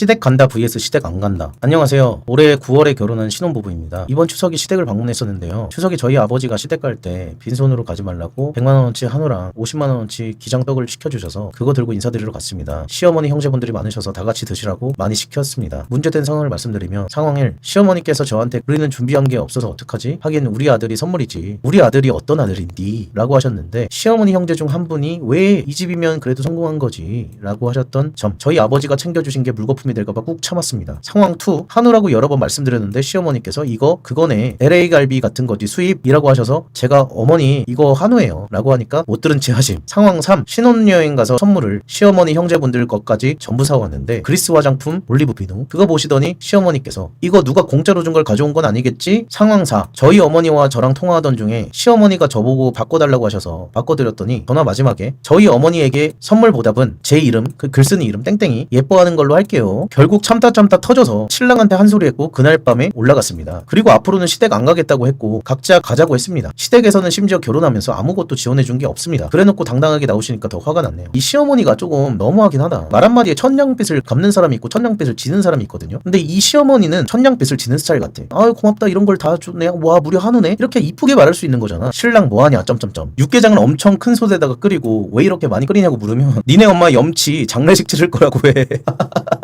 시댁 간다 vs 시댁 안 간다. 안녕하세요. 올해 9월에 결혼한 신혼부부입니다. 이번 추석에 시댁을 방문했었는데요. 추석에 저희 아버지가 시댁 갈 때 빈손으로 가지 말라고 100만 원어치 한우랑 50만 원어치 기장떡을 시켜주셔서 그거 들고 인사드리러 갔습니다. 시어머니 형제분들이 많으셔서 다 같이 드시라고 많이 시켰습니다. 문제된 상황을 말씀드리면 상황 1 시어머니께서 저한테 우리는 준비한 게 없어서 어떡하지? 하긴 우리 아들이 선물이지. 우리 아들이 어떤 아들인디? 라고 하셨는데 시어머니 형제 중 한 분이 왜 이 집이면 그래도 성공한 거지? 라고 하셨던 점 저희 아버지가 챙겨주신 게 물거품이 될까봐 꾹 참았습니다. 상황 2 한우라고 여러 번 말씀드렸는데 시어머니께서 이거 그거네. LA 갈비 같은 거지 수입이라고 하셔서 제가 어머니 이거 한우예요. 라고 하니까 못 들은 채 하심. 상황 3 신혼여행 가서 선물을 시어머니 형제분들 것까지 전부 사왔는데 그리스 화장품 올리브 비누. 그거 보시더니 시어머니께서 이거 누가 공짜로 준 걸 가져온 건 아니겠지? 상황 4 저희 어머니와 저랑 통화하던 중에 시어머니가 저보고 바꿔달라고 하셔서 바꿔드렸더니 전화 마지막에 저희 어머니에게 선물 보답은 제 이름 그글 쓰는 이름 땡땡이 예뻐하는 걸로 할게요 결국 참다 참다 터져서 신랑한테 한 소리 했고 그날 밤에 올라갔습니다. 그리고 앞으로는 시댁 안 가겠다고 했고 각자 가자고 했습니다. 시댁에서는 심지어 결혼하면서 아무것도 지원해준 게 없습니다. 그래놓고 당당하게 나오시니까 더 화가 났네요. 이 시어머니가 조금 너무하긴 하다. 말 한마디에 천냥빚을 갚는 사람이 있고 천냥빚을 지는 사람이 있거든요. 근데 이 시어머니는 천냥빚을 지는 스타일 같아. 아유 고맙다. 이런 걸 다 줬네. 와 무려 한우네. 이렇게 이쁘게 말할 수 있는 거잖아. 신랑 뭐하냐? 점점점. 육개장을 엄청 큰 솥에다가 끓이고 왜 이렇게 많이 끓이냐고 물으면 니네 엄마 염치 장례식 치를 거라고 해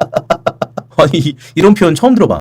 아니 이런 표현 처음 들어봐